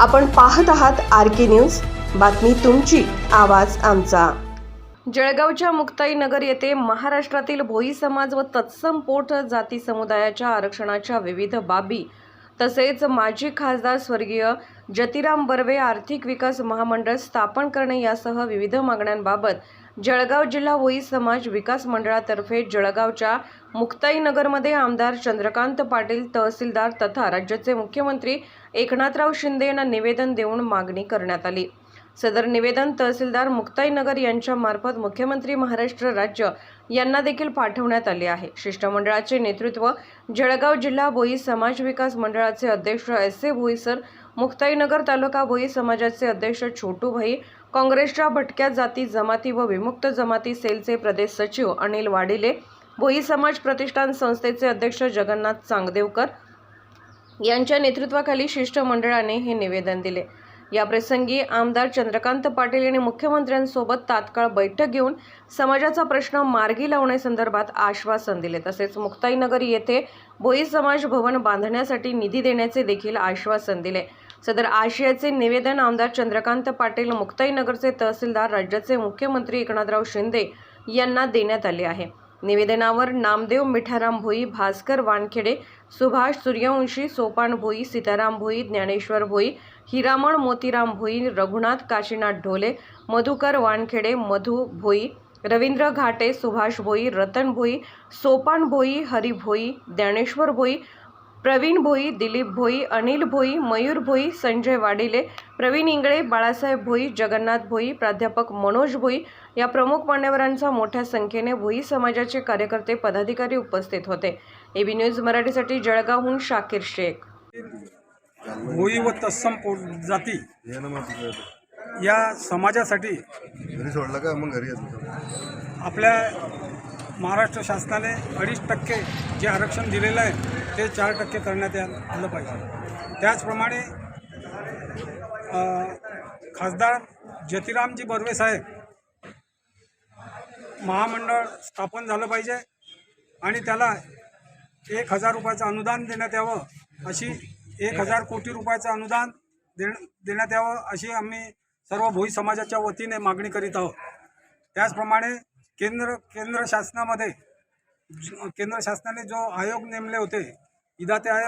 आपण पाहत आहात आर के न्यूज. बातमी तुमची आवाज आमचा. जळगावच्या मुक्ताईनगर येथे महाराष्ट्रातील भोई समाज व तत्सम पोट जाती समुदायाच्या आरक्षणाच्या विविध बाबी तसेच माजी खासदार स्वर्गीय जतिराम बर्वे आर्थिक विकास महामंडळ स्थापन करणे यासह विविध मागण्यांबाबत जळगाव जिल्हा वई समाज विकास मंडळातर्फे जळगावच्या मुक्ताईनगरमध्ये आमदार चंद्रकांत पाटील तहसीलदार तथा राज्याचे मुख्यमंत्री एकनाथराव शिंदे यांना निवेदन देऊन मागणी करण्यात आली. सदर निवेदन तहसीलदार मुक्ताईनगर यांच्यामार्फत मुख्यमंत्री महाराष्ट्र राज्य यांना देखील पाठवण्यात आले आहे. शिष्टमंडळाचे नेतृत्व जळगाव जिल्हा भोई समाज विकास मंडळाचे अध्यक्ष एस ए भोईसर मुक्ताईनगर तालुका भोई समाजाचे अध्यक्ष छोटू भाई काँग्रेसच्या भटक्या जाती जमाती व विमुक्त जमाती सेलचे प्रदेश सचिव अनिल वाडिले भोई समाज प्रतिष्ठान संस्थेचे अध्यक्ष जगन्नाथ चांगदेवकर यांच्या नेतृत्वाखाली शिष्टमंडळाने हे निवेदन दिले. याप्रसंगी आमदार चंद्रकांत पाटील यांनी मुख्यमंत्र्यांसोबत तात्काळ बैठक घेऊन समाजाचा प्रश्न मार्गी लावण्यासंदर्भात आश्वासन दिले. तसेच मुक्ताईनगर येथे भोई समाज भवन बांधण्यासाठी निधी देण्याचे देखील आश्वासन दिले. सदर आशयाचे निवेदन आमदार चंद्रकांत पाटील मुक्ताईनगरचे तहसीलदार राज्याचे मुख्यमंत्री एकनाथराव शिंदे यांना देण्यात आले आहे. निवेदनावर नामदेव मिठाराम भोई भास्कर वानखेडे सुभाष सूर्यवंशी सोपान भोई सीताराम भोई ज्ञानेश्वर भोई हिरामण मोतीराम भोई रघुनाथ काशीनाथ ढोले मधुकर वानखेडे मधु भोई रवींद्र घाटे सुभाष भोई रतन भोई सोपान भोई हरी भोई ज्ञानेश्वर भोई प्रवीण भोई दिलीप भोई अनिल भोई मयूर भोई संजय वाडिले प्रवीण इंगळे बाळासाहेब भोई जगन्नाथ भोई प्राध्यापक मनोज भोई या प्रमुख मान्यवरांचा मोठ्या संख्येने भोई समाजाचे कार्यकर्ते पदाधिकारी उपस्थित होते. एबी न्यूज मराठीसाठी जळगावहून शाकीर शेख. भोई व तत्सम जाती ये समाजासाठी घरी सोडलं का? मग घरी आपल्या महाराष्ट्र शासनाने अडीच टक्के जे आरक्षण दिलेलं आहे ते चार टक्के करण्यात या- आलं पाहिजे. त्याचप्रमाणे खासदार ज्योतिरामजी बर्वे साहेब महामंडळ स्थापन झालं पाहिजे आणि त्याला एक हजार रुपयाचं अनुदान देण्यात यावं अशी एक हजार कोटी रुपयाचं अनुदान दे देण्यात यावं अशी आम्ही सर्व भोई समाजाच्या वतीने मागणी करीत आहोत. त्याचप्रमाणे केंद्र केंद्र शासनामध्ये केंद्र शासनाने जो आयोग नेमले होते इदाते आयोग